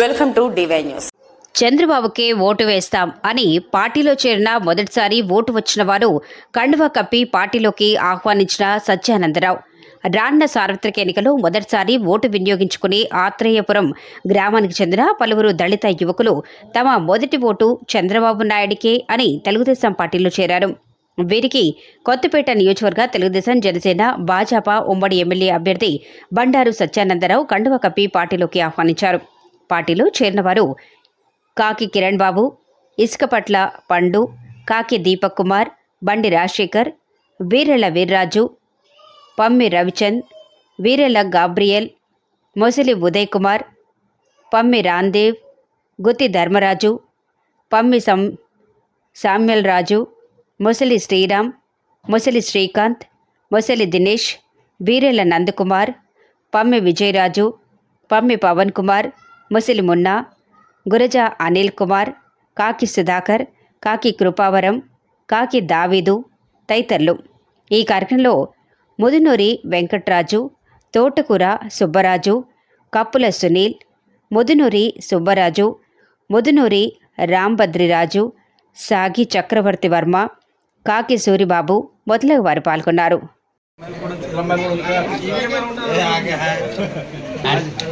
Welcome to D Y news చంద్రబాబుకే vote వేస్తాం అని పార్టీలో చేరిన మొదటిసారి ఓటు వచ్చిన వారు కండువా కప్పి పార్టీలోకి ఆహ్వానించిన సత్యానందరావు. రానున్న సార్వత్రిక ఎన్నికలో మొదటిసారి ఓటు వినియోగించుకుని ఆత్రేయపురం గ్రామానికి చెందిన పలువురు దళిత యువకులు తమ మొదటి ఓటు చంద్రబాబు నాయుడికే అని తెలుగుదేశం పార్టీలో చేరారు. వీరికి కొత్తపేట నియోజకవర్గ తెలుగుదేశం జనసేన భాజపా ఉమ్మడి ఎమ్మెల్యే అభ్యర్థి బండారు సత్యానందరావు కండువ కప్పి పార్టీలోకి ఆహ్వానించారు. పార్టీలో చేరినవారు. కాకి కిరణ్ బాబు ఇసుకపట్ల పండు కాకి దీపక్ కుమార్ బండి రాజశేఖర్ వీరెళ్ళ వీర్రాజు పమ్మి రవిచంద్ వీరెళ్ళ గాబ్రియల్ మొసలి ఉదయ్ కుమార్ పమ్మి రాందేవ్ గుత్తి ధర్మరాజు పమ్మి సం సామ్యల్ రాజు మొసలి శ్రీరామ్ మొసలి శ్రీకాంత్ మొసలి దినేష్ వీరెళ్ళ నందకుమార్ పమ్మి విజయరాజు పమ్మి పవన్ కుమార్ ముసలి మున్నా గురజ అనిల్ కుమార్ కాకి సుధాకర్ కాకి కృపావరం కాకి దావీదు తదితరులు. ఈ కార్యక్రమంలో ముదునూరి వెంకట్రాజు తోటకూర సుబ్బరాజు కప్పుల సునీల్ ముదునూరి సుబ్బరాజు ముదునూరి రాంభద్రిరాజు సాగి చక్రవర్తి వర్మ కాకి సూరిబాబు మొదలగు వారు పాల్గొన్నారు.